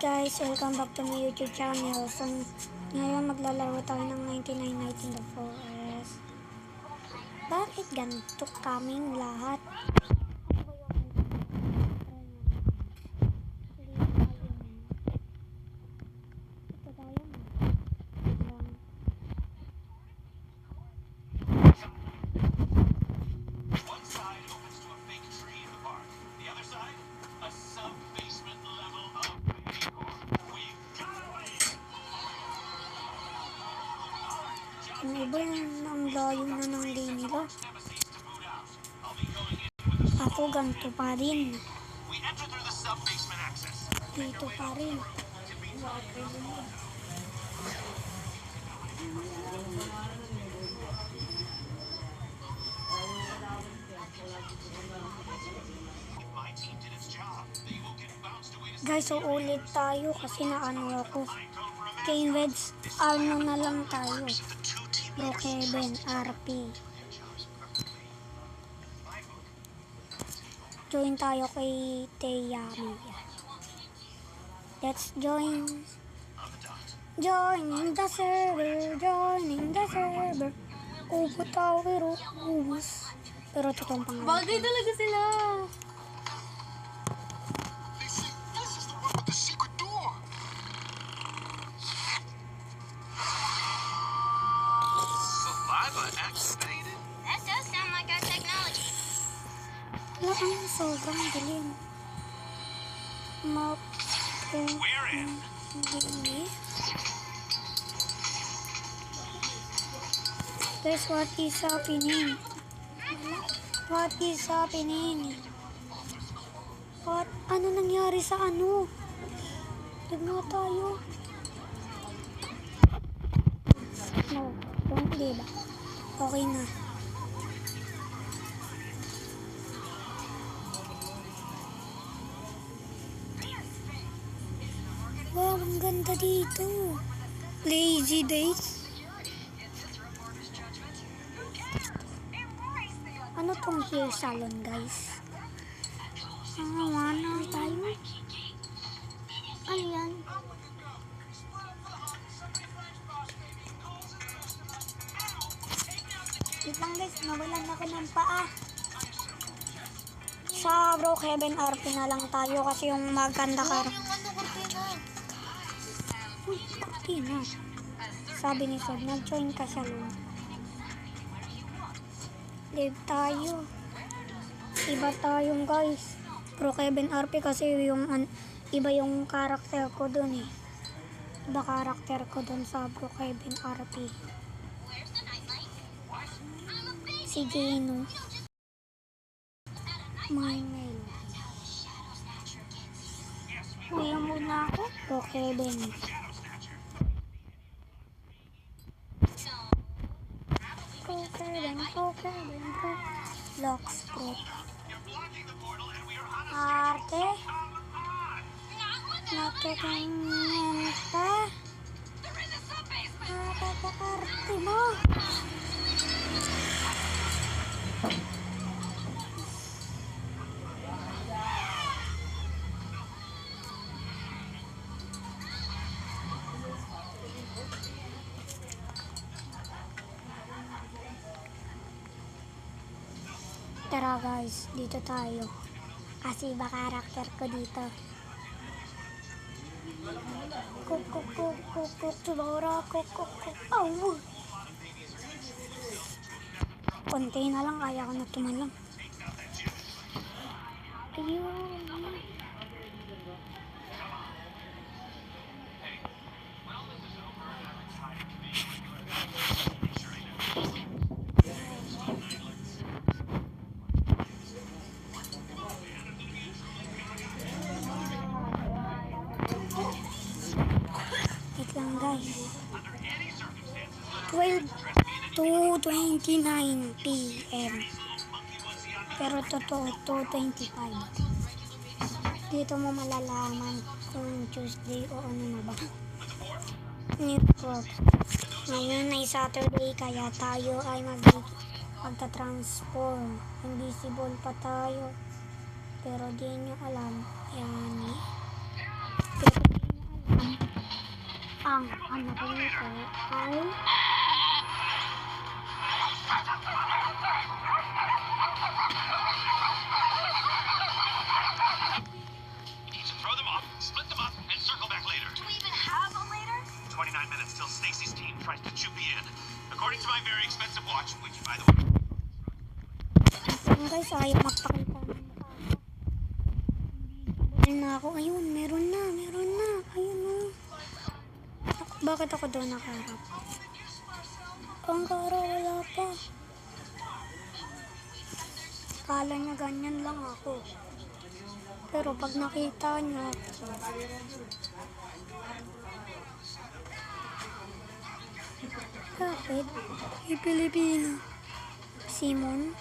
guys? Welcome back to my YouTube channel. So, ngayon maglalaro tayo ng 99 Night in the Forest. Bakit ganito kaming lahat? Yung ang layo na ng day nila. Ako ganito pa rin. Dito pa rin. Guys, so ulit tayo kasi naano ako. Kay Reds, ano na lang tayo. Bro Kevin, RP. Join tayo kay Teyami. Let's join. Joining the server, joining the server. Upo tao pero ubus. Pero totoong pangalan. Bagay talaga sila. Wala ang sobrang dilim. Map. Hindi. Guys, what is happening? What is happening? What? Ano nangyari sa ano? Tig nga tayo. No, don't diba? Okay na. Ganda dito. Lazy days. Ano tong hair salon, guys? Ah, wala tayo. Yan? Wait lang guys, nawalan ako ng paa. Sa bro Kevin RP na lang tayo kasi yung maganda ka. Kortina. Sabi ni Sod, nag-join ka sa room. Live tayo. Iba tayong guys. Pro Kevin RP kasi yung an- iba yung karakter ko dun eh. Iba karakter ko dun sa Pro Kevin RP. Si Gino. My mail. Kuya muna ako. Pro Kevin. Pro Kevin, Pro Kevin, Pro. Locks Pro. Arte. Nakikingenta. Nakakarte mo. Tara guys, dito tayo. Kasi iba karakter ko dito. Kuk kuk kuk kuk kuk tulora kuk kuk kuk. Au! Konti na lang, kaya ko na tumalang. Ayun. Guys. 12 to 29 p.m. Pero totoo, 2.25. Dito mo malalaman kung Tuesday o ano na ba. New Crop. Ngayon ay Saturday kaya tayo ay mag magta-transform. Invisible pa tayo. Expensive watch, which, by the way, Ang guys, ayaw magpakita ng mukha ko. Ayun na ako. Ayun, meron na, meron na. Ayun na. Bakit ako doon nakaharap? Ang kara, wala pa. Kala niya ganyan lang ako. Pero pag nakita niya, bakit? Ay, Pilipino. Simon?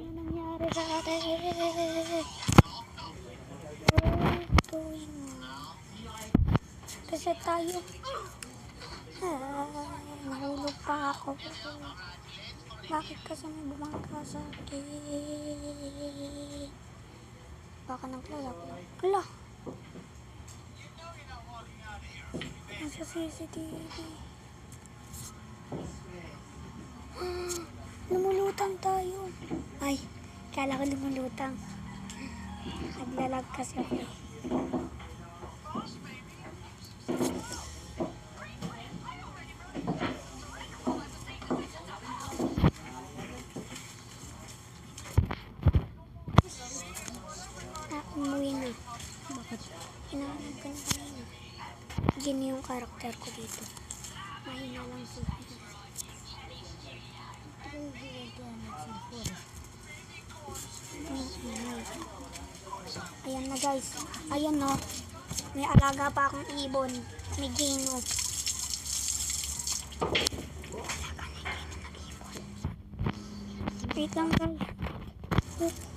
Ano nangyari sa atin? Kasi tayo. Ah, nahulog pa ako. Bakit kasi may bumangka sa akin? Baka naglalaglag. Ala! Nasa CCTV. Ah, lumulutang tayo. Ay, kala ko lumulutang. Naglalag kasi ako. Ah, umuwi na. Bakit? Hinahanap ko na kanina. Gini yung karakter ko dito. Mahina lang siya. Na guys. Ayan no. May alaga pa akong ibon. May gino. Wait lang guys.